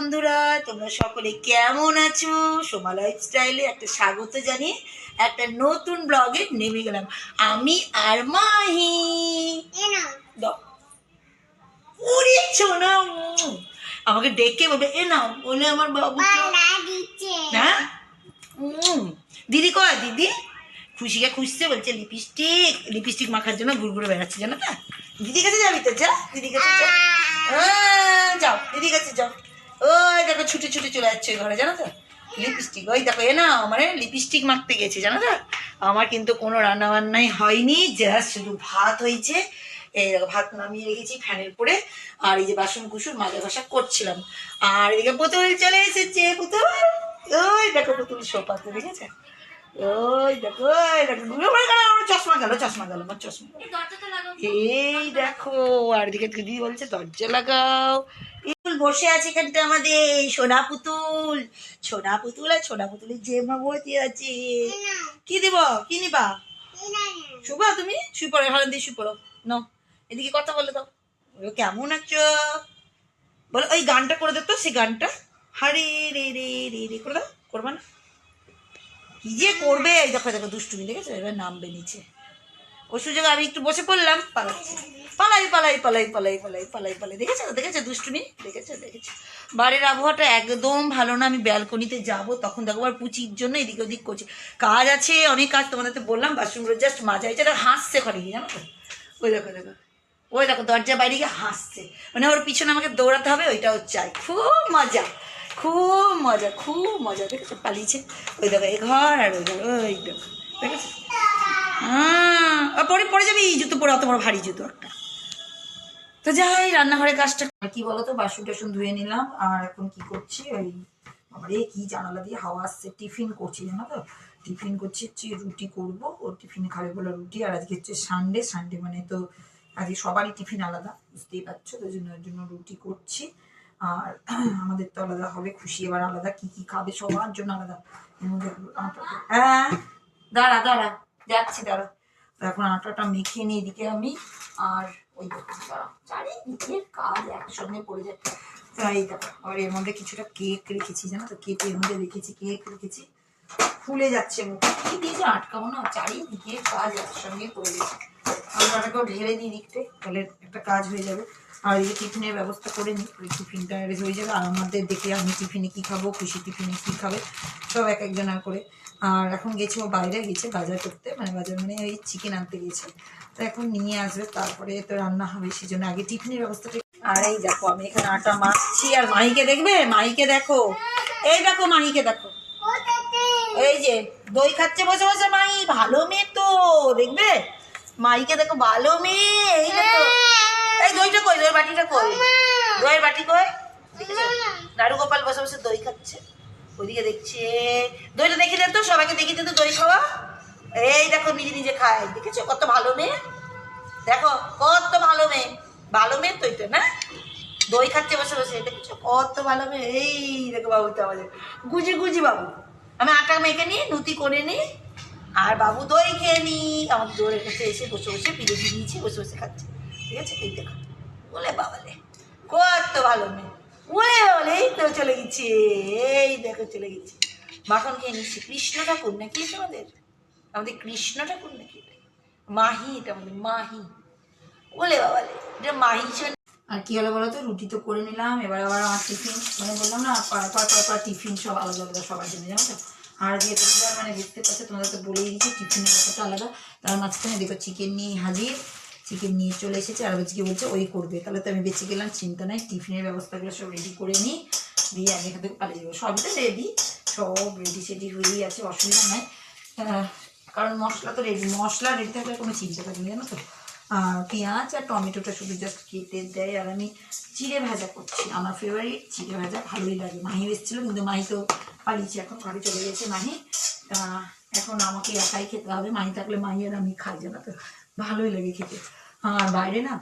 বন্ধুরা তোমরা সকলে কেমন আছো? সোমা লাইফস্টাইলে একটা স্বাগত জানিয়ে একটা নতুন ব্লগে নেমে গেলাম। আমি আর মাহি আমাকে ডেকে বলবে এ নাও বলে আমার বাবু হ্যাঁ? উম। দিদি কয়? দিদি? খুশিকে খুঁজছে বলছে লিপস্টিক লিপস্টিক মাখার জন্য ঘুরে ঘুরে বেড়াচ্ছে জানো তো? দিদির কাছে যাবি তো যা দিদির কাছে যা। আহ, যাও দিদির কাছে যাও। ওই দেখো ছুটে ছুটে চলে যাচ্ছে ঘরে জানো তো? লিপস্টিক ওই দেখো এ না মানে লিপস্টিক মাখতে গেছে জানো তো? আমার কিন্তু কোনো রান্না বান্নাই হয়নি জাস্ট শুধু ভাত হয়েছে। এই দেখো ভাত নামিয়ে রেখেছি ফ্যানের পরে আর এই যে বাসন কুসুর মাজা ঘষা করছিলাম। আর এদিকে পুতুল চলে এসেছে পুতুল! ওই দেখো পুতুল সোপাতে দেখেছে? ওই দেখো ওই দেখো চশমা গেল চশমা গেল আমার চশমা এই দেখো আর এদিকে দিদি বলছে দরজা লাগাও। বসে আছে এখানটা আমাদের সোনা পুতুল। সোনা পুতুল আর সোনা পুতুলের যে মাবতী আছে। কি দিব? কি নিবা? শুভা তুমি? শুই পড়ো ভালো দিয়ে শুই পড়ো। ন এদিকে কথা বলে দাও। বলো, কেমন আছো? বলো ওই গানটা করে দে তো সেই গানটা। হারে রে রে রে রে করে দাও করবা না। কি যে করবে? দেখো দেখো দুষ্টুমি দেখেছ? এবার নামবে নিচে। ওই সুযোগে আমি একটু বসে পড়লাম। পালাচ্ছি। পালাই পালাই পালাই পালাই পালাই পালাই পালাই। দেখেছ? দেখেছ? দুষ্টুমি? দেখেছ? দেখেছ? বাড়ির আবহাওয়াটা একদম ভালো না। আমি ব্যালকনিতে যাব, তখন দেখো আর পুচির জন্য এদিক ওদিক করছি। কাজ আছে, অনেক কাজ তোমাদের তো বললাম। বাথরুমগুলো জাস্ট মাজা হয়েছে এটা হাসছে ঘরে গিয়ে, জানো তো? ওই দেখো দেখো। ওই দেখো দরজা বাইরে গিয়ে হাসছে। মানে ওর পিছনে আমাকে দৌড়াতে হবে ওইটাও চাই খুব মজা। খুব মজা খুব মজা। দেখেছ? পালিয়েছে। ওই দেখো, এ ঘর আর ওই ঘর। ওই দেখো। দেখেছ? হ্যাঁ পরে পরে যাবি জুতো পরে, অত বড় ভারী জুতো একটা। তো যাই, রান্নাঘরের কাজটা কি বলতো, বাসন টাসন ধুয়ে নিলাম, আর এখন কি করছি, ওই আমারে কি জানালা দিয়ে হাওয়া আসছে, টিফিন করছি, জানো তো? টিফিন করছি হচ্ছে রুটি করব, ও টিফিনে খাবে বলে রুটি, আর আজকে হচ্ছে সানডে সানডে মানে তো আজকে সবারই টিফিন আলাদা, বুঝতেই পারছ, তো জন্য ওই জন্য রুটি করছি, আর আমাদের তো আলাদা হবে, খুশি এবার আলাদা, কি কি খাবে, সবার জন্য আলাদা। হ্যাঁ দাঁড়া দাঁড়া। যাচ্ছি দাঁড়া তো এখন আটাটা মেখে নিয়ে এদিকে আমি। আর ওই দাঁড়া, চারিদিকের কাজ একসঙ্গে পড়ে যায়। তাই দেখো আর এর মধ্যে কিছুটা কেক রেখেছি জানো তো? কেক এর মধ্যে রেখেছি কেক রেখেছি। ফুলে যাচ্ছে মুখ। কি দিয়ে যে আটকাবো না? চারিদিকে কাজ একসঙ্গে পড়ে গেছে। আটাটাকেও ঢেলে দিই দিকতে তাহলে একটা কাজ হয়ে যাবে। আর এই টিফিনের ব্যবস্থা করে নিই ওই টিফিনটা হয়ে যাবে। আর আমাদের দেখে আমি টিফিনে কী খাব খুশি টিফিনে কী খাবে সব এক একজনের করে। আর এখন গেছে, ও বাইরে গেছে বাজার করতে মানে বাজার মানে ওই চিকেন আনতে গেছে। তো এখন নিয়ে আসবে, তারপরে তো রান্না হবে সেই জন্য আগে টিফিনের ব্যবস্থাটা আর এই দেখো, আমি এখানে আটা মাখছি, আর মাহিকে দেখবে? মাহিকে দেখো। এই দেখো, মাহিকে দেখো। এই যে, দই খাচ্ছে বসে বসে মাই ভালো মেয়ে তো, দেখবে? মাইকে দেখো, ভালো মেয়ে, এই দেখো। এই দইটা কই? দই বাটিটা কই? দইয়ের বাটি কই? নাড়ু গোপাল বসে বসে দই খাচ্ছে। ওইদিকে দেখছে, দইটা দেখে দে তো, সবাইকে দেখে দে তো দই খাওয়া। এই দেখো নিজে নিজে খায়, দেখেছ? কত ভালো মেয়ে। দেখো, কত ভালো মেয়ে। ভালো মেয়ে তো এটা, না? দই খাচ্ছে বসে বসে, দেখেছ? কত ভালো মেয়ে। এই দেখো বাবু তো আমাদের। গুজি গুজি বাবু। আমি আটা মেখে নিই নুতি করে নিই, আর বাবু দই খেয়ে নি আমার দৌড়ের কাছে এসে বসে বসে পিড়ে দিয়েছি বসে বসে খাচ্ছে। ঠিক আছে? এই দেখো। বলে বাবালে, কত ভালো মেয়ে। ওরে এই তো চলে গেছে, এই দেখো চলে গেছে। মাখন খেয়ে নিচ্ছি। কৃষ্ণ ঠাকুর নাকি এটা আমাদের? কৃষ্ণ ঠাকুর নাকি এটা? মাহি, এটা আমাদের মাহি। বলে বাবালে এটা মাহি আর কি হলো বলো তো, রুটি তো করে নিলাম, এবার আবার আমার টিফিন। মানে বললাম না, পর পর পর পর টিফিন সব আলাদা আলাদা, সবার জন্য, জানো তো? আর যে মানে বুঝতে পারছ তোমাদের তো বলেই দিচ্ছি টিফিনের ব্যাপারটা আলাদা। তার মাঝখানে দেখো চিকেন নিয়ে হাজির। চিকেন নিয়ে চলে এসেছে আর আজকে বলছে ওই করবে। তাহলে তো আমি বেঁচে গেলাম, চিন্তা নাই, টিফিনের ব্যবস্থাগুলো সব রেডি করে নিই। দিয়ে আমি এখান থেকে পালিয়ে যাব। সবই তো রেডি সব রেডি সেডি হয়েই আছে, অসুবিধা নাই। কারণ মশলা তো রেডি মশলা রেডি থাকলে কোনো চিন্তা থাকবে জানো তো? আর পেঁয়াজ আর টমেটোটা শুধু জাস্ট কেটে দেয় আর আমি চিড়ে ভাজা করছি। আমার ফেভারিট চিড়ে ভাজা ভালোই লাগে। মাহি এসেছিল, কিন্তু মাহি তো পালিয়েছে, এখন ঘরে চলে গেছে মাহি। এখন আমাকে একাই খেতে হবে। মাহি থাকলে মাহি আর আমি খাই, জানো তো? ভালোই লাগে খেতে। আর বাইরে না,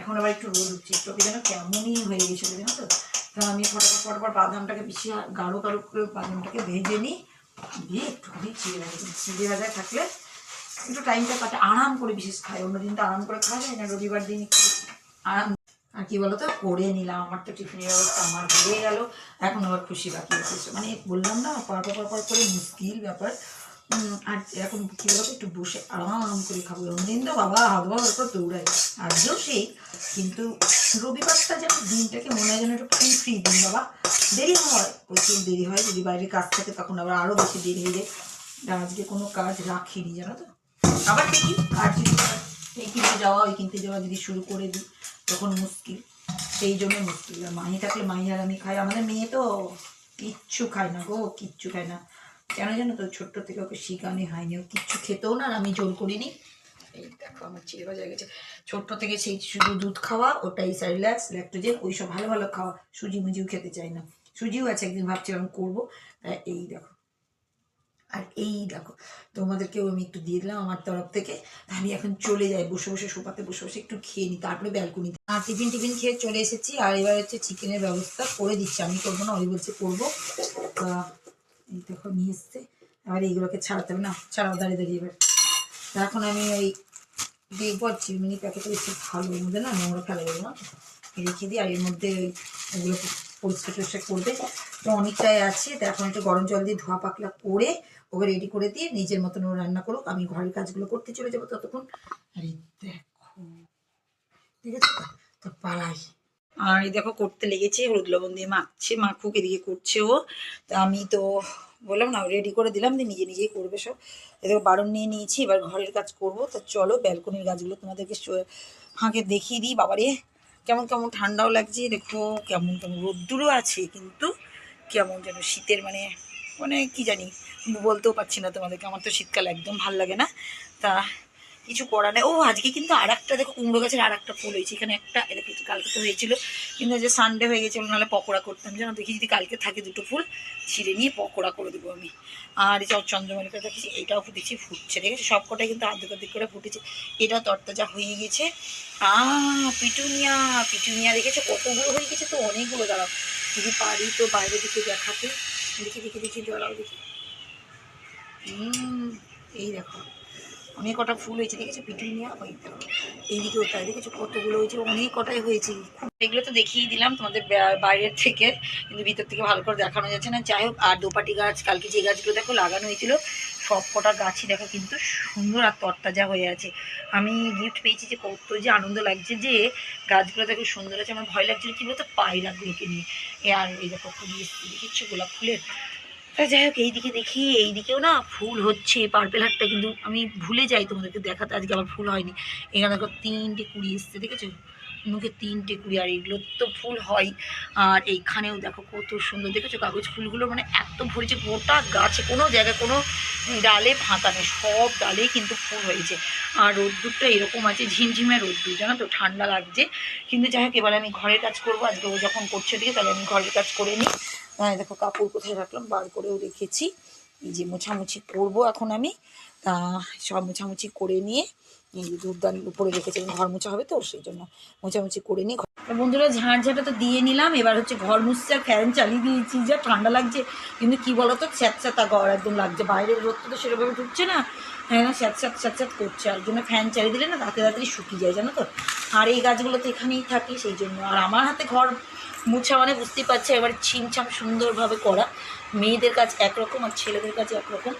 এখন আবার একটু রোদ উঠছে একটু যেন কেমনই হয়ে গেছিল জানো তো? তো আমি ফটাফট ফটাফট বাদামটাকে বেশি গাঢ় গাঢ় করে বাদামটাকে ভেজে নিই। দিয়ে একটুখানি চিড়ে ভাজা। চিড়ে ভাজা থাকলে একটু টাইমটা কাটে। আরাম করে বিশেষ খাই অন্যদিন তো আরাম করে খাওয়া যায় না, রবিবার দিন আরাম। আর কি বলতো? করে নিলাম। আমার তো টিফিনের ব্যবস্থা আমার হয়ে গেল। এখন আবার খুশি বাকি আছে। মানে বললাম না পর পর পর পর করে মুশকিল ব্যাপার। উম, আর এখন কি বলতো? একটু বসে আরাম করে খাব। দিন তো বাবা হাওয়া ব্যাপার দৌড়ায়। আজও সেই কিন্তু রবিবারটা যেন দিনটাকে মনে হয় যেন একটু ফ্রি ফ্রি দিন বাবা। দেরি হয় প্রচুর দেরি হয়। যদি বাইরে কাজ থাকে তখন আবার আরও বেশি দেরি হয়ে যায়। আজকে কোনো কাজ রাখিনি জানো তো? আবার দেখি আর যদি এই কিনতে যাওয়া ওই কিনতে যাওয়া যদি শুরু করে দিই তখন মুশকিল। সেই জন্য মুশকিল। আর মাহি থাকলে মাহি আর আমি খাই। আমাদের মেয়ে তো কিচ্ছু খায় না গো কিচ্ছু খায় না। কেন জানো তো, ছোট্ট থেকে ওকে শিখানি হয়নি। ও কিচ্ছু খেতেও না আমি জোর করিনি। এই দেখো, আমার ভাজা হয়ে গেছে। ছোট্ট থেকে সেই শুধু দুধ খাওয়া, ওটাই স্যারিল্যাক্স ল্যাক্টোজেন ওই সব ভালো ভালো খাওয়া, সুজি মুজিও খেতে চাই না। সুজিও আছে, একদিন ভাবছিলাম করব। এই দেখো। আর এই দেখো, তোমাদেরকেও আমি একটু দিয়ে দিলাম আমার তরফ থেকে। আমি এখন চলে যাই, বসে বসে সোফাতে বসে বসে একটু খেয়ে নিই তারপরে ব্যালকনিতে আর টিফিন টিফিন খেয়ে চলে এসেছি, আর এবার হচ্ছে চিকেনের ব্যবস্থা করে দিচ্ছি। আমি করব না ওই বলছে করব। এই দেখো, নিয়ে এসছে। এবার এইগুলোকে ছাড়াতে হবে। না, ছাড়াও, দাঁড়িয়ে দাঁড়িয়ে এবার। এখন আমি ওই দেখব আর চিরমিনি প্যাকেটে একটু ভালো ওর মধ্যে না, নোংরা ফেলা যাবে না। রেখে দিই, আর এর মধ্যে ওই পরিষ্কার টরিষ্কার করবে। তো অনেকটাই আছে, তো এখন একটু গরম জল দিয়ে ধোয়া পাকলা করে ওকে রেডি করে দিয়ে নিজের মতন ও রান্না করুক। আমি ঘরের কাজগুলো করতে চলে যাব ততক্ষণ। আরে দেখো ঠিক আছে? তো পালাই। আর এই দেখো করতে লেগেছে, হলুদ লবণ দিয়ে মাখছে, মাখুক, এদিকে করছে ও। তা আমি তো বললাম না রেডি করে দিলাম দিয়ে নিজে নিজেই করবে সব। এদিকে বারণ নিয়ে নিয়েছি, এবার ঘরের কাজ করব। তো চলো ব্যালকনির গাছগুলো তোমাদেরকে ফাঁকে দেখিয়ে দিই। বাবারে, কেমন কেমন ঠান্ডাও লাগছে, দেখো কেমন কেমন রোদ্দুরও আছে, কিন্তু কেমন যেন শীতের মানে মানে কি জানি, বলতেও পারছি না তোমাদেরকে, আমার তো শীতকাল একদম ভালো লাগে না। তা কিছু করার নেই। ও, আজকে কিন্তু আর একটা দেখো, কুমড়ো গাছের আর একটা ফুল হয়েছে। এখানে একটা এটা কিন্তু কালকে তো হয়েছিল। কিন্তু যে সানডে হয়ে গেছিল, নাহলে পকোড়া করতাম। জানো দেখি যদি কালকে থাকে দুটো ফুল, ছিঁড়ে নিয়ে পকোড়া করে দেবো আমি। আর এই যে চন্দ্রমল্লিকা দেখেছি এটাও দেখছি ফুটছে। আছে? সব কটাই কিন্তু আর্ধেক অর্ধেক করে ফুটেছে। এটাও তরতাজা হয়ে গেছে। আ, পিটুনিয়া পিটুনিয়া দেখেছ? কতগুলো হয়ে গেছে তো? অনেকগুলো, দাঁড়াও। যদি পারি তো বাইরে দিকে দেখাতে। দেখি দেখি দেখি দাঁড়াও দেখি। হুম এই দেখো। অনেক কটা ফুল হয়েছে দেখেছ পিটুনিয়া, ওই এইদিকে ওটাই দেখেছ কতগুলো হয়েছে, অনেক কটাই হয়েছে। এগুলো তো দেখিয়ে দিলাম তোমাদের বাইরের থেকে, কিন্তু ভিতর থেকে ভালো করে দেখানো যাচ্ছে না। যাই হোক, আর দোপাটি গাছ, কালকে যে গাছগুলো দেখো লাগানো হয়েছিল, সব কটা গাছই দেখো কিন্তু সুন্দর আর তরতাজা হয়ে আছে। আমি গিফট পেয়েছি যে, কত যে আনন্দ লাগছে যে, গাছগুলো দেখো সুন্দর আছে। আমার ভয় লাগছিল কি বলতো, পায়রাগুলোকে নিয়ে। আর এই দেখো ফুল এসছে গোলাপ ফুলের। যাই হোক, এইদিকে দেখি, এইদিকেও না ফুল হচ্ছে। পার্পেল হাটটা কিন্তু আমি ভুলে যাই তোমাদেরকে দেখাতে, আজকে আবার ফুল হয়নি। এখানে দেখো তিনটে কুড়ি এসছে, দেখেছ? মুখে তিনটে কুড়ি, আর এগুলো তো ফুল হয়। আর এইখানেও দেখো কত সুন্দর, দেখেছ? কাগজ ফুলগুলো মানে এত ভরেছে, গোটা গাছে, কোনো জায়গায় কোনো ডালে ফাঁকা নেই, সব ডালেই কিন্তু ফুল হয়েছে। আর রোদ্দুরটা এরকম আছে, ঝিমঝিমে রোদ্দুর, জানো তো? ঠান্ডা লাগছে। কিন্তু যাই হোক, এবার আমি ঘরের কাজ করব। আজকে ও যখন করছে দিকে তাহলে আমি ঘরের কাজ করে নিই। হ্যাঁ দেখো কাপড় কোথায় রাখলাম? বার করেও রেখেছি। এই যে মোছামুছি করব এখন আমি। তা সব মোছামুছি করে নিয়ে, এই যে দুধদান উপরে রেখেছিলাম, ঘর মোছা হবে তো, সেই জন্য মোছামুছি করে নিই বন্ধুরা ঝাঁট ঝাঁটা তো দিয়ে নিলাম। এবার হচ্ছে ঘর মুছছে আর ফ্যান চালিয়ে দিয়েছি। যা ঠান্ডা লাগছে। কিন্তু কি বলতো স্যাঁতস্যাঁতা ঘর একদম লাগছে। বাইরের রোদ তো সেরকমভাবে ঢুকছে না। হ্যাঁ না স্যাঁত স্যাঁত স্যাঁত স্যাঁত করছে। আর জন্য ফ্যান চালিয়ে দিলে না, তাড়াতাড়ি তাড়াতাড়ি শুকিয়ে যায়, জানো তো? আর এই গাছগুলো তো এখানেই থাকে, সেই জন্য। আর আমার হাতে ঘর মুছা মানে বুঝতেই পারছে এবার ছিমছাম সুন্দরভাবে করা। মেয়েদের কাজ একরকম আর ছেলেদের কাজ একরকম।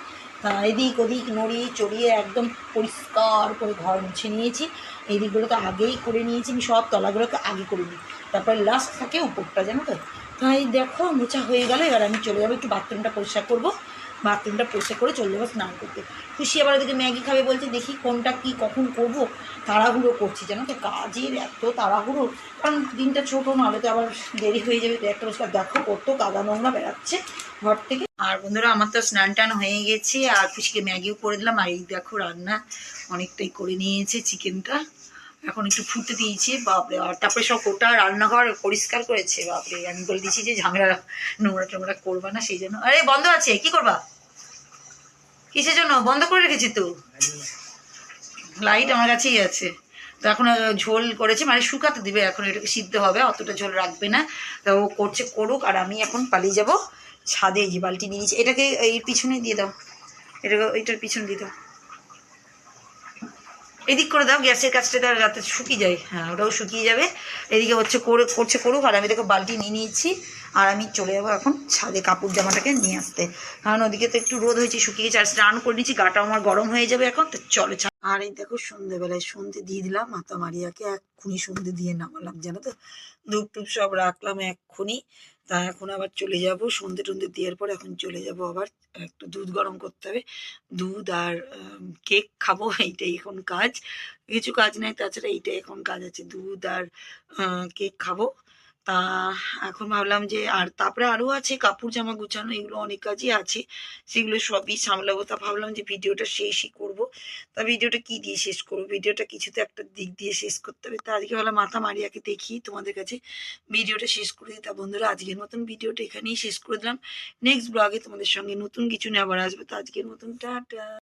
এদিক ওদিক নড়িয়ে চড়িয়ে একদম পরিষ্কার করে ঘর মুছে নিয়েছি। এই দিকগুলো তো আগেই করে নিয়েছি, আমি সব তলাগুলোকে আগে করে নিই। তারপরে লাস্ট থাকে উপরটা, জানো তো? তাই দেখো মোছা হয়ে গেল, এবার আমি চলে যাব, একটু বাথরুমটা পরিষ্কার করব। বাথরুমটা পরিষ্কার করে চলে যাব স্নান করতে। খুশি আবার ওদিকে ম্যাগি খাবে বলছে, দেখি কোনটা কি, কখন করব? তাড়াহুড়ো করছি, জানো তো, কাজের এত তাড়াহুড়ো। কারণ দিনটা ছোটো, নাহলে তো আবার দেরি হয়ে যাবে। তো একটা বছর দেখো কত কাদা নোংরা বেড়াচ্ছে ঘর থেকে। আর বন্ধুরা, আমার তো স্নান টান হয়ে গেছে, আর খুশিকে ম্যাগিও করে দিলাম। আর এই দেখো রান্না অনেকটাই করে নিয়েছে চিকেনটা। এখন একটু ফুটে দিয়েছি, বাপরে, আর তারপরে সব গোটা রান্নাঘর পরিষ্কার করেছে, বাপরে, আমি বলে দিয়েছি যে ঝামেলা, নোংরা টোংরা করবা না, সেই জন্য। আরে, বন্ধ আছে, কি করবা? কিসের জন্য? বন্ধ করে রেখেছি তো। লাইট আমার কাছেই আছে। তো এখন ঝোল করেছে মানে শুকাতে দিবে, এখন এটাকে সিদ্ধ হবে, অতটা ঝোল রাখবে না। তো ও করছে করুক, আর আমি এখন পালিয়ে যাব ছাদে যে বালতি নিয়েছি, এটাকে এই পিছনে দিয়ে দাও। এটাকে ওইটার পিছনে দিয়ে দাও। এদিক করে দাও, গ্যাসের কাছটা তার যাতে শুকিয়ে যায়। হ্যাঁ ওটাও শুকিয়ে যাবে। এদিকে হচ্ছে করে করছে করুক, আর আমি দেখো বালতি নিয়ে নিয়েছি। আর আমি চলে যাব এখন ছাদে কাপড় জামাটাকে নিয়ে আসতে। কারণ ওদিকে তো একটু রোদ হয়েছে, শুকিয়ে গেছে, আর স্নান করে নিয়েছি গাটা আমার গরম হয়ে যাবে এখন, তো চলে আর এই দেখো সন্ধেবেলায় সন্ধে দিয়ে দিলাম, মাতা মারিয়াকে এক্ষুনি সন্ধে দিয়ে নামালাম, জানো তো? ধূপ টুপ সব রাখলাম এক্ষুনি, তা এখন আবার চলে যাব, সন্ধে টন্ধে দেওয়ার পর এখন চলে যাব আবার, একটু দুধ গরম করতে হবে, দুধ আর কেক খাব, এইটাই এখন কাজ, কিছু কাজ নাই, তাছাড়া এইটাই এখন কাজ আছে, দুধ আর কেক খাব। তা এখন ভাবলাম যে, আর তারপরে আরও আছে কাপড় জামা গুছানো, এগুলো অনেক কাজই আছে। সেগুলো সবই সামলাবো। তা ভাবলাম যে ভিডিওটা শেষই করব। তা ভিডিওটা কি দিয়ে শেষ করব? ভিডিওটা কিছুতে একটা দিক দিয়ে শেষ করতে হবে। তা আজকে ভাবলাম মাথা মারিয়াকে দেখি তোমাদের কাছে ভিডিওটা শেষ করে দিই। তা বন্ধুরা, আজকের মতন ভিডিওটা এখানেই শেষ করে দিলাম। নেক্সট ব্লগে তোমাদের সঙ্গে নতুন কিছু নিয়ে আবার আসবে। তো আজকের মতন, টাটা!